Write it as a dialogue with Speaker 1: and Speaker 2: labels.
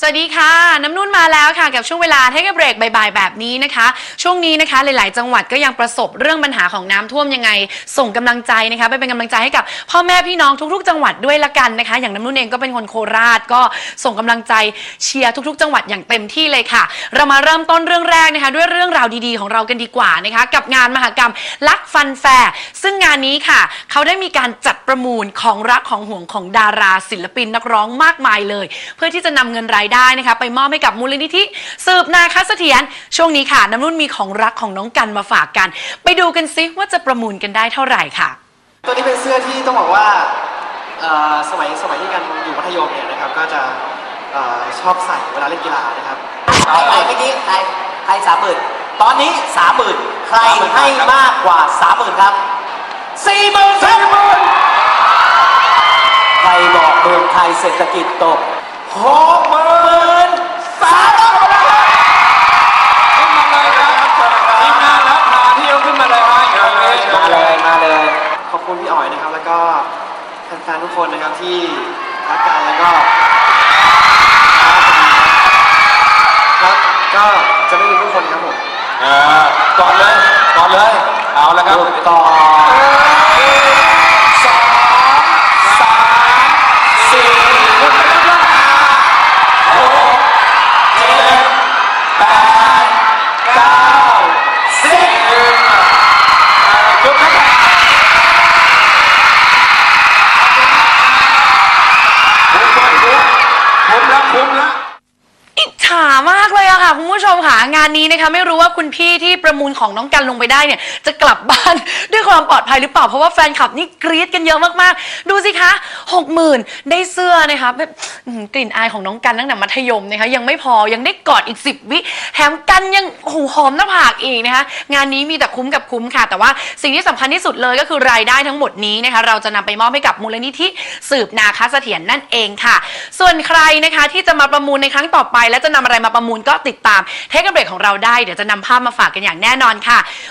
Speaker 1: สวัสดีค่ะ น้ำนุ่นมาแล้วค่ะ กับช่วงเวลาให้กับเบรกบ่ายๆแบบนี้นะคะ ช่วงนี้นะคะหลาย ๆ จังหวัดก็ยังประสบเรื่องปัญหาของน้ำท่วมยังไง ส่งกำลังใจนะคะไปเป็นกำลังใจให้กับพ่อแม่พี่น้องทุก ๆ จังหวัดด้วยละกันนะคะ อย่างน้ำนุ่นเองก็เป็นคนโคราชก็ส่งกำลังใจเชียร์ทุก ๆ จังหวัดอย่างเต็มที่เลยค่ะ เรามาเริ่มต้นเรื่องแรกนะคะ ด้วยเรื่องราวดี ๆ ของเรากันดีกว่านะคะ กับงานมหกรรมลักฟันแฟร์ซึ่งงานนี้ค่ะ เขาได้มีการจัดประมูลของรักของห่วงของดาราศิลปินนักร้องมากมายเลย เพื่อที่จะนำเงินรายได้นะคะไปมอบให้กับมูลนิธิสืบนาคเสถียรช่วงนี้ค่ะ น้ำนุ่นมีของรักของน้องกันมาฝากกัน ไปดูกันซิว่าจะประมูลกันได้เท่าไหร่ค่ะ
Speaker 2: ตัวนี้เป็นเสื้อที่ต้องบอกว่าเอ่อสมัยสมัยที่กันอยู่มัธยมเนี่ยนะครับก็จะเอ่อชอบใส่เวลาเล่นกีฬานะครับ
Speaker 3: ใครใครเมื่อกี้ใครใครสามหมื่นตอนนี้สามหมื่นใครให้มากกว่าสามหมื่นครับสี่หมื่นสี่หมื่นใครบอกเมืองไทยเศรษฐกิจตก หกหมื่นสามหมื่น
Speaker 4: ขึ้นมาเลยครับทีมงานครับพาที่เราขึ้นมาเลยฮะอยู่ตรงนี้
Speaker 3: มาเลยมาเลย
Speaker 2: ขอบคุณพี่อ๋อยนะครับ แล้วก็แฟนๆทุกคนนะครับที่รักกันแล้วก็ครับก็จะไม่มีทุกคนครับผม
Speaker 4: เออก่อนเลยก่อนเลย ละา
Speaker 1: มากเลยอะค่ะคุณผู้ชมค่ะงานนี้นะคะ ไม่รู้ว่าคุณพี่ที่ประมูลของน้องกันลงไปได้เนี่ย จะกลับบ้านด้วยความปลอดภัยหรือเปล่าเพราะว่าแฟนคลับนี่กรี๊ดกันเยอะมากๆ ดูสิคะหกหมื่นได้เสื้อนะคะแบบอื้อหือกลิ่นอายของน้องกันตั้งแต่มัธยมนะคะยังไม่พอยังได้กอดอีก 10 วิแถมกันยังโอ้โหหอมหน้าผากอีกนะคะ งานนี้มีแต่คุ้มกับคุ้มค่ะ แต่ว่าสิ่งที่สำคัญที่สุดเลยก็คือรายได้ทั้งหมดนี้นะคะ เราจะนำไปมอบให้กับมูลนิธิสืบนาคเสถียรนั่นเองค่ะ ส่วนใครนะคะที่จะมาประมูลในครั้งต่อไปและจะนำอะไรมาประมูลก็ติดตามเทคเบรกของเราได้เดี๋ยวจะนำภาพมาฝากกันอย่างแน่นอนค่ะ